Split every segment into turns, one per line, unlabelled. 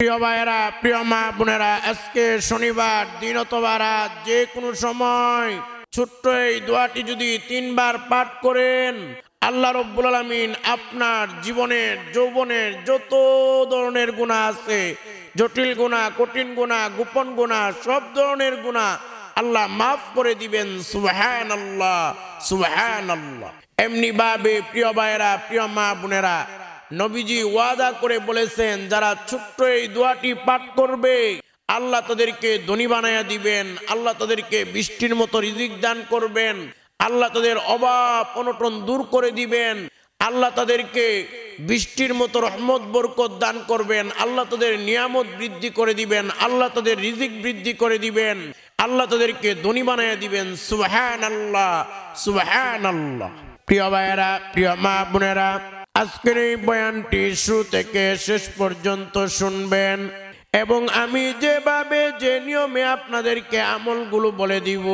প্রিয় ভাইয়েরা, প্রিয় মা বোনেরা, আজকে শনিবার, দিন অথবা যে কোনো সময় ছোট্ট এই দোয়াটি যদি তিনবার পাঠ করেন, আল্লাহ রব্বুল আলমিন আপনার জীবনের, যৌবনের যত ধরনের গুণা আছে, জটিল গুণা, কঠিন গুণা, গোপন গুণা, সব ধরনের গুণা আল্লাহ মাফ করে দিবেন সুবহান আল্লাহ সুবহান আল্লাহ এমনি ভাবে প্রিয় ভাইয়েরা, প্রিয় মা বোনেরা নবীজি ওয়াদা করে বলেছেন, যারা ছোট্ট এই দোয়াটি পাঠ করবে, আল্লাহ তাদেরকে ধনী বানায়া দিবেন, আল্লাহ তাদেরকে বৃষ্টির মতো রিজিক দান করবেন, আল্লাহ তাদের অভাব, অনটন দূর করে দিবেন, আল্লাহ তাদেরকে বৃষ্টির মতো রহমত, বরকত দান করবেন, আল্লাহ তাদের নিয়ামত বৃদ্ধি করে দিবেন, আল্লাহ তাদের রিজিক বৃদ্ধি করে দিবেন, আল্লাহ তাদেরকে ধনী বানায়া দিবেন। সুবহান আল্লাহ সুবহান আল্লাহ প্রিয় ভাইয়েরা, প্রিয় মা বোনেরা আজকের এই বয়ানটি শুরু থেকে শেষ পর্যন্ত শুনবেন এবং আমি যেভাবে যে নিয়মে আপনাদেরকে আমলগুলো বলে দিব,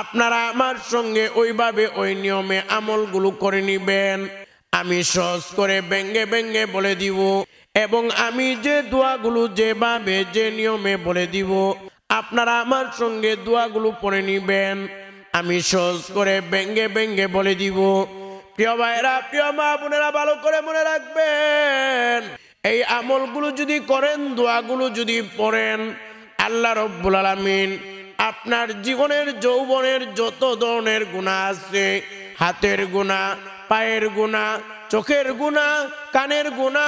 আপনারা আমার সঙ্গে ওইভাবে ওই নিয়মে আমলগুলো করে নিবেন। আমি সহজ করে ব্যঙ্গে ব্যঙ্গে বলে দিব এবং আমি যে দোয়াগুলো যেভাবে যে নিয়মে বলে দিব, আপনারা আমার সঙ্গে দোয়াগুলো পড়ে নিবেন। আমি সহজ করে ব্যঙ্গে ব্যঙ্গে বলে দিব প্রিয় ভাইরা প্রিয় মা বোনেরা, ভালো করে মনে রাখবেন, এই আমলগুলো যদি করেন, দোয়াগুলো যদি পড়েন, আল্লাহ রব্বুল আলমিন আপনার জীবনের যৌবনের যত ধরনের গুণা আছে, হাতের গুণা পায়ের গুণা চোখের গুণা কানের গুণা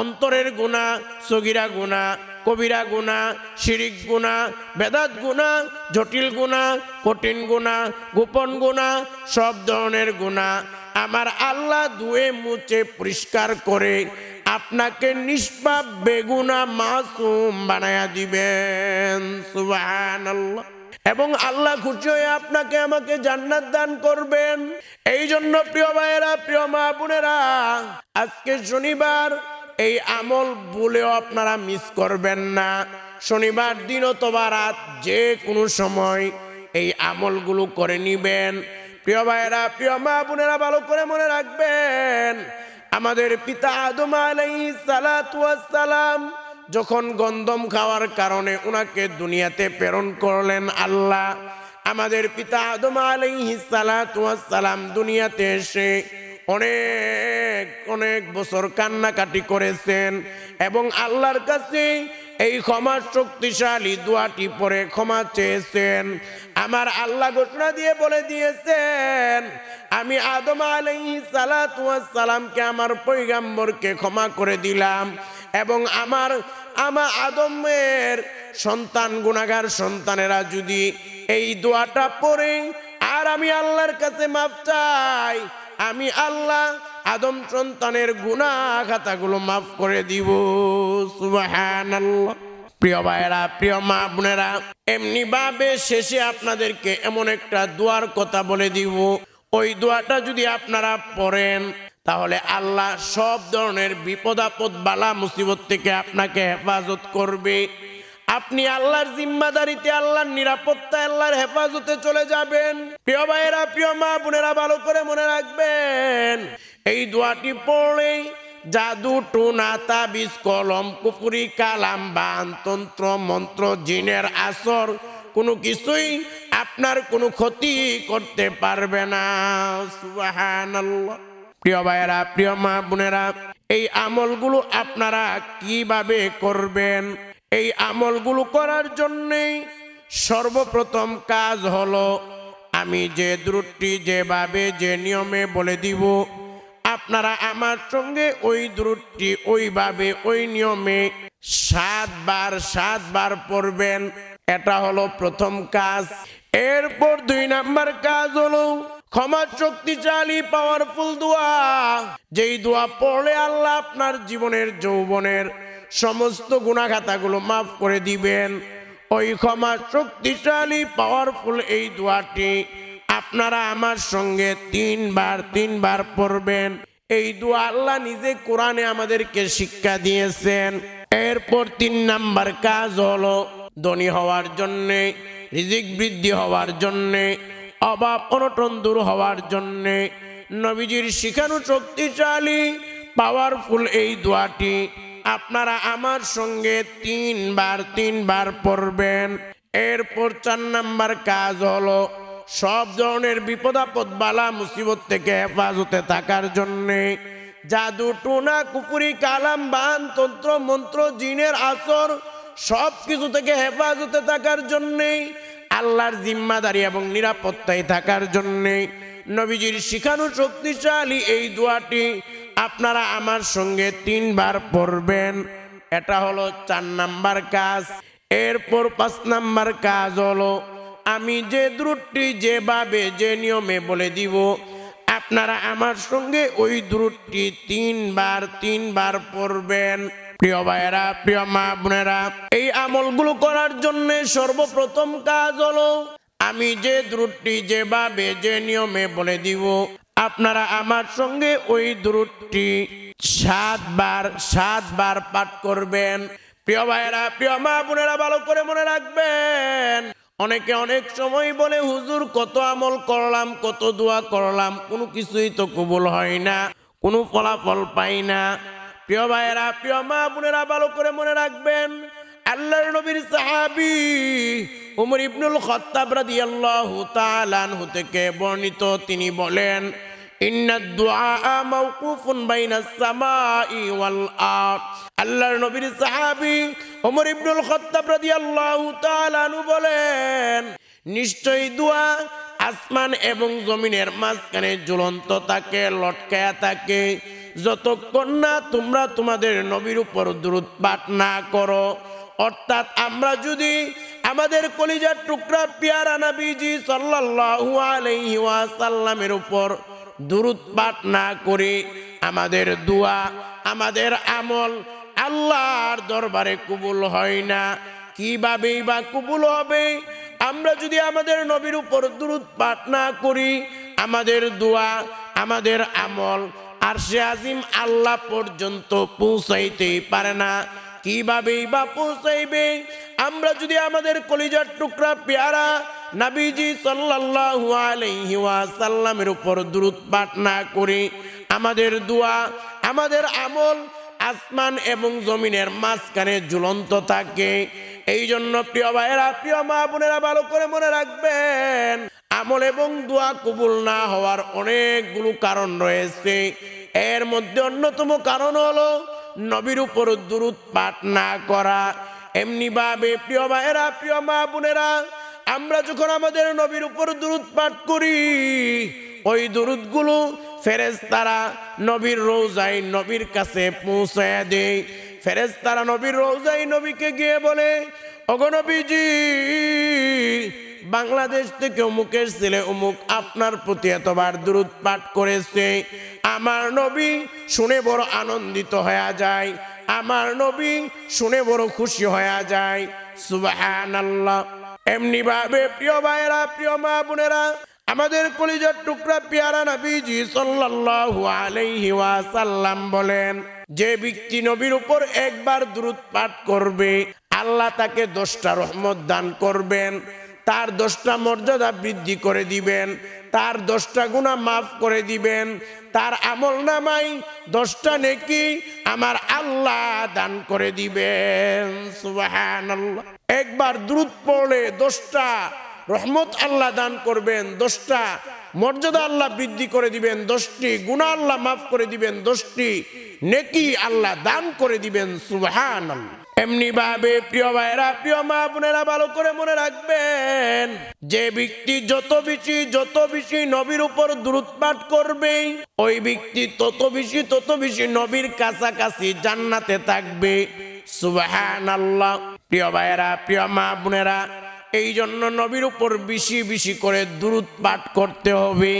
অন্তরের গুণা সগিরা গুণা কবিরা গুণা শিরিক গুণা বেদাত গুণা জটিল গুণা কঠিন গুণা গোপন গুণা সব ধরনের গুণা আমার আল্লাহ ধুয়ে মুছে পরিষ্কার করে আপনাকে নিষ্পাপ বেগুনা মাসুম বানায়া দিবেন। সুবহানাল্লাহ। এবং আল্লাহ খুশি হয়ে আপনাকে আমাকে জান্নাত দান করবেন। এই জন্য প্রিয় ভাইয়েরা, প্রিয় মা বোনেরা, আজকে শনিবার, এই আমল বলেও আপনারা মিস করবেন না। শনিবার দিন অথবা রাত যে কোনো সময় এই আমলগুলো করে নিবেন। প্রিয় ভাইরা প্রিয় মা বোনেরা, ভালো করে মনে রাখবেন, আমাদের পিতা আদম সালাতু সালাম যখন গন্ধম খাওয়ার কারণে ওনাকে দুনিয়াতে প্রেরণ করলেন আল্লাহ, আমাদের পিতা আদম আলাইহিস সালাতু সালাম দুনিয়াতে এসে অনেক অনেক বছর কান্নাকাটি করেছেন এবং আল্লাহর কাছে এই ক্ষমা শক্তিশালী দোয়াটি পরে ক্ষমা চেয়েছেন। আমার আল্লাহ ঘোষণা দিয়ে বলে দিয়েছেন, আমি আদম আলাইহি সালামকে আমার পৈগাম্বরকে ক্ষমা করে দিলাম এবং আমার আমার আদমের সন্তান গুণাগার সন্তানেরা যদি এই দোয়াটা পড়ে, আর আমি আল্লাহর কাছে মাপ চাই, আমি আল্লাহ আদম সন্তানের গুণা খাতাগুলো মাফ করে দিব। সুবহানাল্লাহ। প্রিয় ভাইয়েরা, প্রিয় মা বোনেরা এমনি ভাবে শেষে আপনাদেরকে এমন একটা দোয়ার কথা বলে দিব। ওই দোয়াটা যদি আপনারা পড়েন, তাহলে আল্লাহ সব ধরনের বিপদ আপদ, বালা মুসিবত থেকে আপনাকে হেফাজত করবে। আপনি আল্লাহর জিম্মাদারিতে, আল্লাহর নিরাপত্তা, আল্লাহর হেফাজতে চলে যাবেন। প্রিয় ভাইয়েরা, প্রিয় মা বোনেরা, ভালো করে মনে রাখবেন এই দোয়াটি পড়লেই জাদু টোনা, তাবিজ, কলম কুপুরি কালাম, বান, তন্ত্র, মন্ত্র, জিনের আসর, কোনো কিছুই আপনার কোনো ক্ষতি করতে পারবে না। প্রিয় ভাইয়েরা, প্রিয় মা বোনেরা, এই আমলগুলো আপনারা কীভাবে করবেন? এই আমলগুলো করার জন্যেই সর্বপ্রথম কাজ হলো, আমি যে দ্রুটটি যেভাবে, যে নিয়মে বলে দিব আপনারা আমার সঙ্গে ওই দ্রুটটি ওইভাবে, ওই নিয়মে সাতবার সাতবার পড়বেন। এটা হলো প্রথম কাজ। এরপর দুই নাম্বার কাজ হলো ক্ষমা শক্তিশালী পাওয়ারফুল দোয়া। যেই দোয়া পড়লে আল্লাহ আপনার জীবনের, যৌবনের সমস্ত গুণাখাতাগুলো মাফ করে দিবেন। ওই ক্ষমা শক্তিশালী পাওয়ারফুল এই দোয়াটি আপনারা আমার সঙ্গে তিনবার তিনবার পড়বেন। এই দোয়া আল্লাহ নিজে কোরআনে আমাদেরকে শিক্ষা দিয়েছেন। এরপর তিন নাম্বার কাজ হলো ধনী হওয়ার জন্যে, রিজিক বৃদ্ধি হওয়ার জন্যে, অভাব অনটন দূর হওয়ার জন্যে, নবীজির শিখানো শক্তিশালী পাওয়ারফুল এই দোয়াটি আপনারা আমার সঙ্গে তিনবার তিনবার পড়বেন। এরপর চার নাম্বার কাজ হলো সব ধরনের বিপদ আপদ, বালা, মুসিবত থেকে হেফাজতে থাকার জন্যে জাদু, টুনা কুপুরি কালাম, বান, তন্ত্র, মন্ত্র, জিনের আসর, সব কিছু থেকে হেফাজতে থাকার জন্যে, আল্লাহর জিম্মাদারি এবং নিরাপত্তায় থাকার জন্যে নবীজির শিখানো শক্তিশালী এই দোয়াটি আপনারা আমার সঙ্গে তিনবার পড়বেন। এটা হলো চার নাম্বার কাজ, এরপর পাঁচ নাম্বার কাজ হলো আমি যে দ্রুটটি যেভাবে, যে নিয়মে বলে দিব, আপনারা আমার সঙ্গে ওই দ্রুটটি তিনবার তিনবার পড়বেন। প্রিয় ভাইয়েরা, প্রিয় মা বোনেরা, এই আমলগুলো করার জন্য সর্বপ্রথম কাজ হলো, আমি যে দ্রুটটি যেভাবে, যে নিয়মে বলে দিব, আপনারা আমার সঙ্গে ওই দ্রুটটি সাতবার সাতবার পাঠ করবেন। প্রিয় ভাইয়েরা, প্রিয় মা বোনেরা, ভালো করে মনে রাখবেন। অনেকে অনেক সময় বলে, হুজুর, কত আমল করলাম, কত দোয়া করলাম, কোনো কিছুই তো কবুল হয় না, কোনো ফলাফল পাই না। প্রিয় ভাইয়েরা, প্রিয় মা বোনেরা, ভালো করে মনে রাখবেন, আল্লাহর নবীর সাহাবি উমর ইবনুল খত্তাব রাদিয়াল্লাহু তাআলা আনহু থেকে বর্ণিত, তিনি বলেন, ইন্না দুআ মাওকুফুন বাইনাস সামাই ওয়াল আরদ। আল্লাহর নবীর সাহাবী ওমর ইবনুল খাত্তাব রাদিয়াল্লাহু তাআলা আনহু বলেন, নিশ্চয়ই দোয়া আসমান এবং জমিনের মাঝখানে ঝুলন্ত থাকে, লটকায়া থাকে। যতক্ষণ না তোমরা তোমাদের নবীর উপর দূরত পাঠ না করো, অর্থাৎ আমরা যদি আমাদের কলিজার টুকরা পিয়ারা নবীজি সাল্লাল্লাহু আলাইহি ওয়াসাল্লামের উপর দুরুদ পাঠ না করে, আমাদের দোয়া, আমাদের আমল আল্লাহর দরবারে কবুল হয় না। কিভাবেই বা কবুল হবে? আমরা যদি আমাদের নবীর উপর দুরুদ পাঠ না করি, আমাদের দোয়া, আমাদের আমল আর সে আজিম আল্লাহ পর্যন্ত পৌঁছাইতেই পারে না। কিভাবেই বা পৌঁছাইবে? আমরা যদি আমাদের কলিজার টুকরা পেয়ারা নাবিজি সাল্লাল্লাহু আলাইহি ওয়াসাল্লামের উপর দ্রুত পাঠ না করি, আমাদের দোয়া, আমাদের আমল আসমান এবং জমিনের মাঝখানে ঝুলন্ত থাকে। এই জন্য প্রিয় ভাইয়েরা, প্রিয় মা বোনেরা, ভালো করে মনে রাখবেন, আমল এবং দোয়া কবুল না হওয়ার অনেকগুলো কারণ রয়েছে। এর মধ্যে অন্যতম কারণ হলো নবীর উপর দুরুদ পাঠ না করা। এমনি ভাবে প্রিয় ভাইয়েরা, প্রিয় মা বোনেরা, আমরা যখন আমাদের নবীর উপর দুরুদ পাঠ করি, ওই দুরুদগুলো ফেরেজ তারা নবীর রোজাই নবীর কাছে পৌঁছায় দেয়। তারা নবীর রোজাই নবীকে গিয়ে বলে অগনবীজি বাংলাদেশ থেকে অমুকের ছেলে অমুক আপনার প্রতি এতবার দূরত পাঠ করেছে। আমার নবী শুনে বড় আনন্দিত হয়ে যায়। আমার নবী শুনে বড় খুশি হয়ে যায়। সুবাহান আল্লাহ এমনি ভাবে প্রিয় ভাইয়েরা, প্রিয় মা বোনেরা আমাদের কলিজার টুকরা পেয়ারা নবীজি ওয়াসাল্লাম বলেন, যে ব্যক্তি নবীর উপর একবার দ্রুত পাঠ করবে, আল্লাহ তাকে দশটা রহমত দান করবেন, তার দশটা মর্যাদা বৃদ্ধি করে দিবেন, তার দশটা গুণা মাফ করে দিবেন, তার আমল নামাই দশটা নেকি আমার আল্লাহ দান করে দিবেন। একবার দ্রুত পড়লে দশটা রহমত আল্লাহ দান করবেন, দশটা মর্যাদা আল্লাহ বৃদ্ধি করে দিবেন, দশটি গুণা আল্লাহ মাফ করে দিবেন, দশটি নেকি আল্লাহ দান করে দিবেন সুবহান এমনি ভাবে প্রিয় ভাইরা প্রিয় মা বোনেরা, ভালো করে মনে রাখবেন, যে ব্যক্তি যত বেশি যত বেশি নবীর উপর দূরত পাঠ করবে, ওই ব্যক্তি তত বেশি তত বেশি নবীর কাছাকাছি জান্নাতে থাকবে সুবহান আল্লাহ প্রিয় ভাইরা প্রিয় মা বোনেরা এই জন্য নবীর উপর বেশি বেশি করে দ্রুত পাঠ করতে হবে।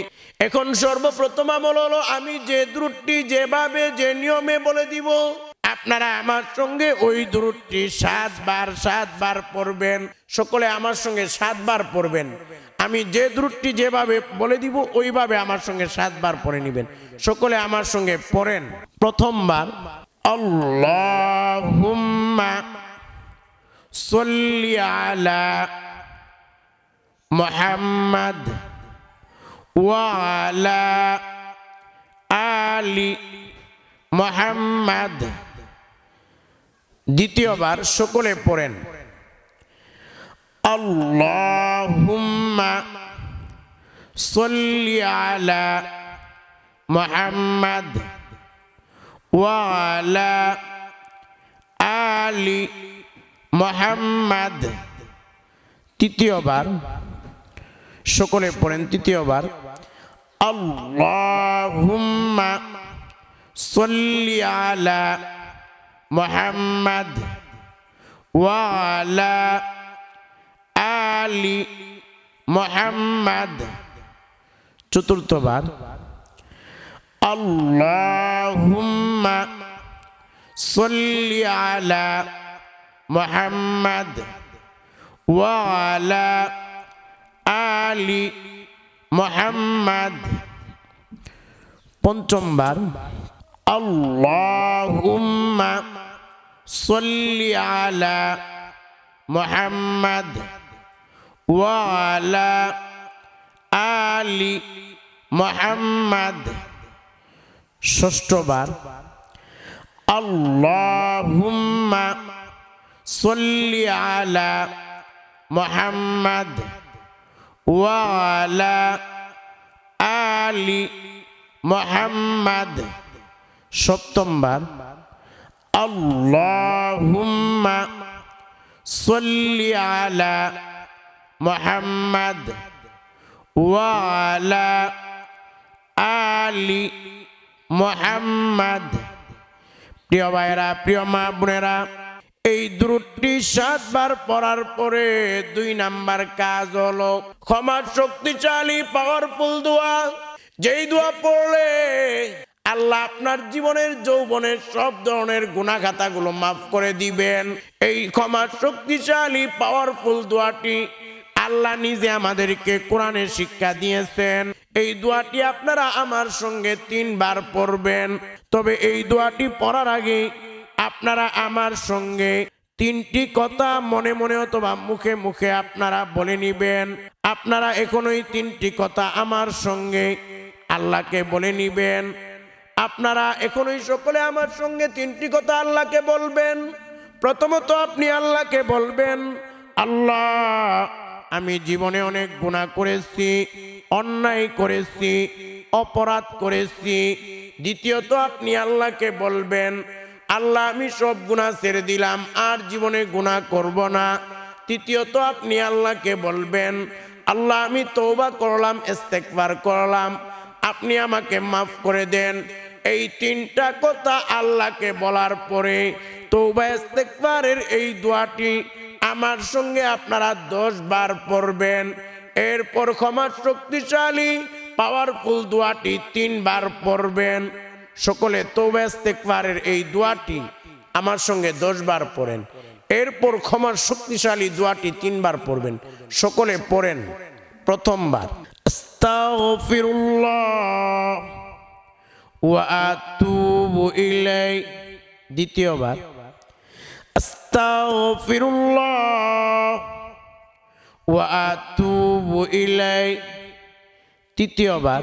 এখন সর্বপ্রথম আমল হলো, আমি যে দ্রুতটি যেভাবে, যে নিয়মে বলে দিব, আপনারা আমার সঙ্গে ওই দ্রুতটি সাতবার সাতবার পড়বেন। সকলে আমার সঙ্গে সাতবার পড়বেন। আমি যে দ্রুতটি যেভাবে বলে দিব, ওইভাবে আমার সঙ্গে সাতবার পড়ে নেবেন। সকলে আমার সঙ্গে পড়েন। প্রথমবার, আল্লাহুম্মা صل على محمد وعلى آل محمد দ্বিতীয়বার সকলে পড়েন আল্লাহুম্মা صل على محمد وعلى آل محمد মোহাম্মদ। তৃতীয়বার। সকলে পড়েন তৃতীয়বার। আল্লাহুম্মা মোহাম্মদ ওয়ালা আলি মোহাম্মদ। চতুর্থবার। আল্লাহুম্মা সল্লি আলা محمد وعلى آل محمد পঞ্চম বার, আল্লাহুম্মা সাল্লি আলা মুহাম্মদ ওয়া আলা আলি মুহাম্মদ। ষষ্ঠবার আল্লাহুম্মা صل على محمد وعلى آل محمد সপ্তমবার আল্লাহুম্মা صل على محمد وعلى آل محمد প্রিয় ভাইরা প্রিয় মা বোনেরা এই দ্রুতটি সাতবার পড়ার পরে দুই নাম্বার কাজ হলো, ক্ষমা শক্তিশালী পাওয়ারফুল দোয়া। যেই দোয়া পড়লে আল্লাহ আপনার জীবনের যৌবনের সব ধরনের গুণাখাতাগুলো মাফ করে দিবেন। এই ক্ষমা শক্তিশালী পাওয়ারফুল দোয়াটি আল্লাহ নিজে আমাদেরকে কোরআনের শিক্ষা দিয়েছেন। এই দোয়াটি আপনারা আমার সঙ্গে তিনবার পড়বেন। তবে এই দোয়াটি পড়ার আগে আপনারা আমার সঙ্গে তিনটি কথা মনে মনে অথবা মুখে মুখে আপনারা বলে নিবেন। আপনারা এখন ওই তিনটি কথা আমার সঙ্গে আল্লাহকে বলে নিবেন। আপনারা এখন ওই সকলে আমার সঙ্গে তিনটি কথা আল্লাহকে বলবেন। প্রথমত আপনি আল্লাহকে বলবেন, আল্লাহ, আমি জীবনে অনেক গুণা করেছি, অন্যায় করেছি, অপরাধ করেছি। দ্বিতীয়ত আপনি আল্লাহকে বলবেন আল্লাহ, আমি সব গুণা ছেড়ে দিলাম, আর জীবনে গুণা করব না। তৃতীয়ত, আপনি আল্লাহকে বলবেন, আল্লাহ, আমি তৌবা করলাম ইস্তেকবার করলাম, আপনি আমাকে মাফ করে দেন। এই তিনটা কথা আল্লাহকে বলার পরে তৌবা ইস্তেকবারের এই দোয়াটি আমার সঙ্গে আপনারা দশ বার পড়বেন। এরপর ক্ষমা শক্তিশালী পাওয়ারফুল দোয়াটি তিনবার পড়বেন। সকলে তৌবা ইস্তেকবারের এই দোয়াটি আমার সঙ্গে দশ বার পড়েন। এরপর ক্ষমার শক্তিশালী দোয়াটি তিনবার পড়বেন। সকলে পড়েন প্রথমবার। দ্বিতীয়বার। তৃতীয়বার।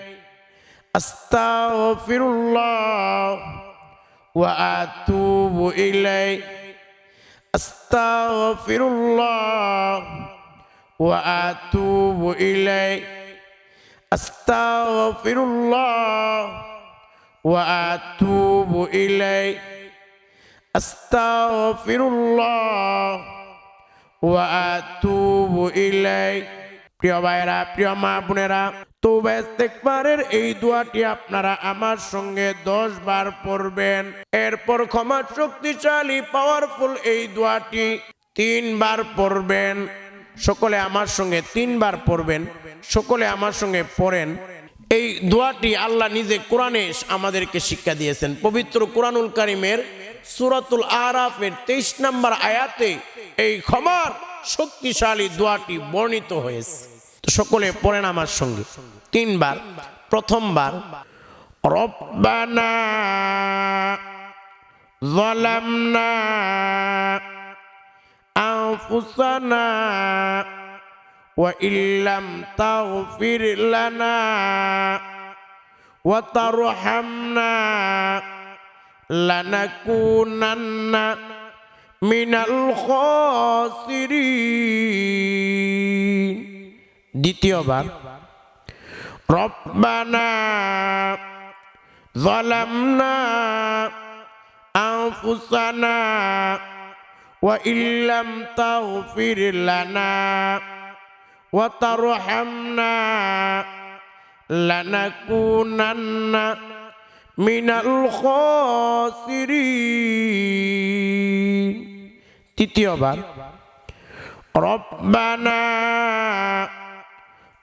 أستغفر الله وأتوب إليه. أستغفر الله وأتوب إليه. أستغفر الله وأتوب إليه. أستغفر الله وأتوب إليه. প্রিয় ভাইরা প্রিয় ما بنيرا তৌবা এই দোয়াটি আপনারা আমার সঙ্গে দশ বার পড়বেন। এরপর ক্ষমা শক্তিশালী পাওয়ারফুল এই দোয়াটি তিনবার পড়বেন। সকলে আমার সঙ্গে তিনবার পড়বেন। সকলে আমার সঙ্গে পড়েন। এই দোয়াটি আল্লাহ নিজে কোরআনে আমাদেরকে শিক্ষা দিয়েছেন। পবিত্র কোরআনুল কারিমের সুরাতুল আরাফের তেইশ নম্বর আয়াতে এই খবর শক্তিশালী দোয়াটি বর্ণিত হয়েছে। তো সকলে পড়েন আমার সঙ্গে তিনবার প্রথমবার রব্বানা ظلمنا أنفسنا وإن لم تغفر لنا وترحمنا لنكونن من الخاسرين দ্বিতীয়বার ربنا ظلمنا أنفسنا وإن لم تغفر لنا وترحمنا لنكونن من الخاسرين তৃতীয়বার ربنا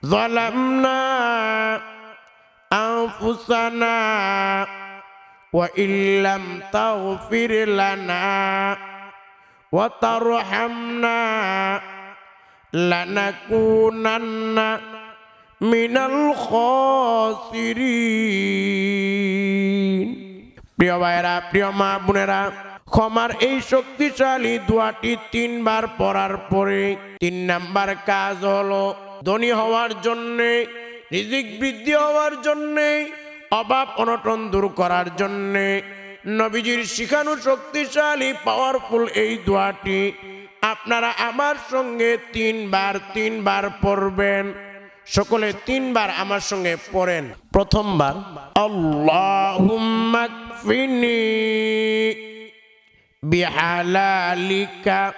ظلمنا أنفسنا وإن لم تغفر لنا وترحمنا لنكونن من الخاسرين প্রিয় ভাইরা প্রিয় মা বোনেরা ক্ষমার এই শক্তিশালী দোয়াটি তিনবার পড়ার পরে তিন নাম্বার কাজ হলো ধনী হওয়ার জন্যে, রিজিক বৃদ্ধি হওয়ার জন্যে, অভাব অনটন দূর করার জন্যে, নবীজির শিখানো শক্তিশালী পাওয়ারফুল এই দোয়াটি আপনারা আমার সঙ্গে তিনবার তিনবার পড়বেন। সকলে তিনবার আমার সঙ্গে পড়েন। প্রথমবার আল্লাহুম্মাকফিনি বিহালালিকা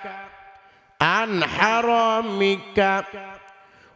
আন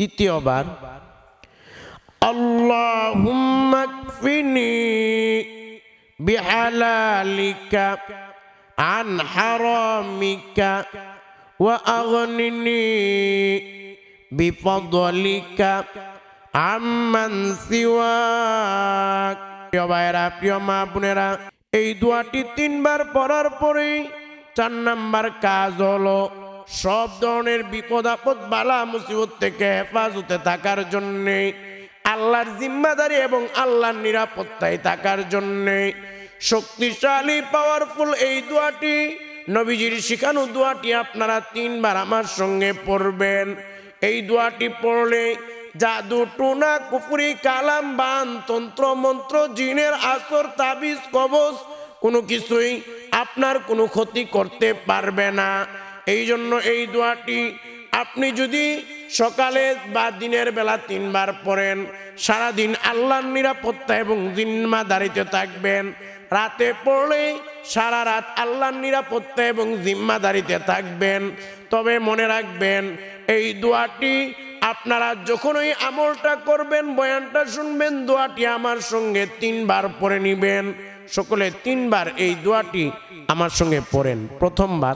তৃতীয়বার اللهم اكفني بحلالك عن حرامك وأغنني بفضلك عمن سواك প্রিয় ভাইরা প্রিয় মা বোনেরা এই দোয়াটি তিনবার পড়ার পরেই চার নাম্বার কাজ হলো সব ধরনের বিপদ আপদ, বালা মুসিবত থেকে হেফাজতে থাকার জন্যে, আল্লাহর জিম্মাদারি এবং আল্লাহর নিরাপত্তায় থাকার জন্যে শক্তিশালী পাওয়ারফুল এই দোয়াটি, নবীজির শিখানো দোয়াটি আপনারা তিনবার আমার সঙ্গে পড়বেন। এই দোয়াটি পড়লে জাদু, টুনা, কুফুরি, কালাম, বান, তন্ত্র, মন্ত্র, জিনের আসর, তাবিজ কবচ কোনো কিছুই আপনার কোনো ক্ষতি করতে পারবে না। এই জন্য এই দোয়াটি আপনি যদি সকালে বা দিনের বেলা তিনবার পড়েন, সারাদিন আল্লাহর নিরাপত্তা এবং জিম্মা জিম্মাদারিতে থাকবেন। রাতে পড়লে সারা রাত আল্লাহর নিরাপত্তা এবং জিম্মা জিম্মাদারিতে থাকবেন। তবে মনে রাখবেন, এই দোয়াটি আপনারা যখন ওই আমলটা করবেন, বয়ানটা শুনবেন, দোয়াটি আমার সঙ্গে তিনবার পড়ে নিবেন। সকলে তিনবার এই দোয়াটি আমার সঙ্গে পড়েন। প্রথমবার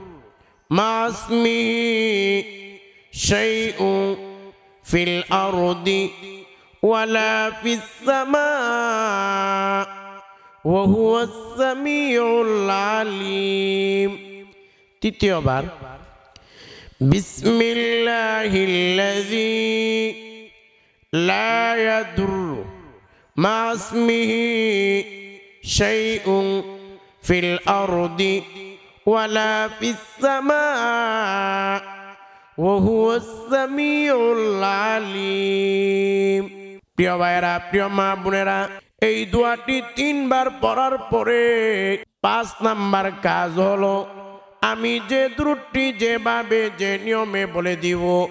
مع اسمه شيء في الأرض ولا في السماء وهو السميع العليم. تتيوبر بسم الله الذي لا يضر مع اسمه شيء في الأرض আরদি ওয়ালা ফিস সামা وهو السميع العليم প্রিয় ভাইয়েরা প্রিয় মা বোনেরা এই দোয়াটি তিনবার পড়ার পরে পাঁচ নাম্বার কাজ হলো আমি যে দ্রুটটি যেভাবে যে নিয়মে বলে দিব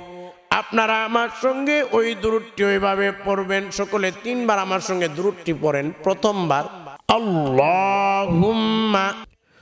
আপনারা আমার সঙ্গে ওই দূরটি ওইভাবে পড়বেন সকলে তিনবার আমার সঙ্গে দূরটি পড়েন প্রথমবার আল্লাহুম্মা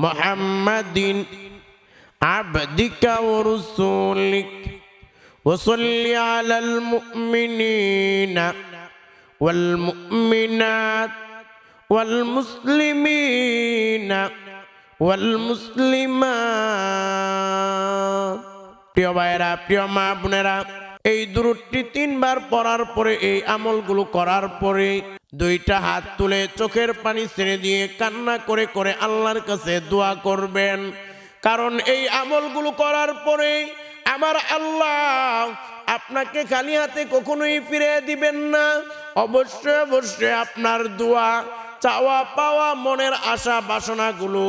محمد عبدك ورسولك وصل على المؤمنين والمؤمنات والمسلمين والمسلمات প্রিয় ভাইয়েরা প্রিয় মা বোনেরা এই দূরটি তিনবার পড়ার পরে এই আমলগুলো করার পরে দুইটা হাত তুলে চোখের পানি ছেড়ে দিয়ে কান্না করে করে আল্লাহর কাছে দোয়া করবেন। কারণ এই আমলগুলো করার পরে আমার আল্লাহ আপনাকে খালি হাতে কখনোই ফিরে দিবেন না। অবশ্যই অবশ্যই আপনার দোয়া, চাওয়া পাওয়া, মনের আশা, বাসনাগুলো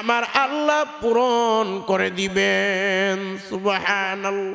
আমার আল্লাহ পূরণ করে দিবেন। সুবহানাল্লাহ।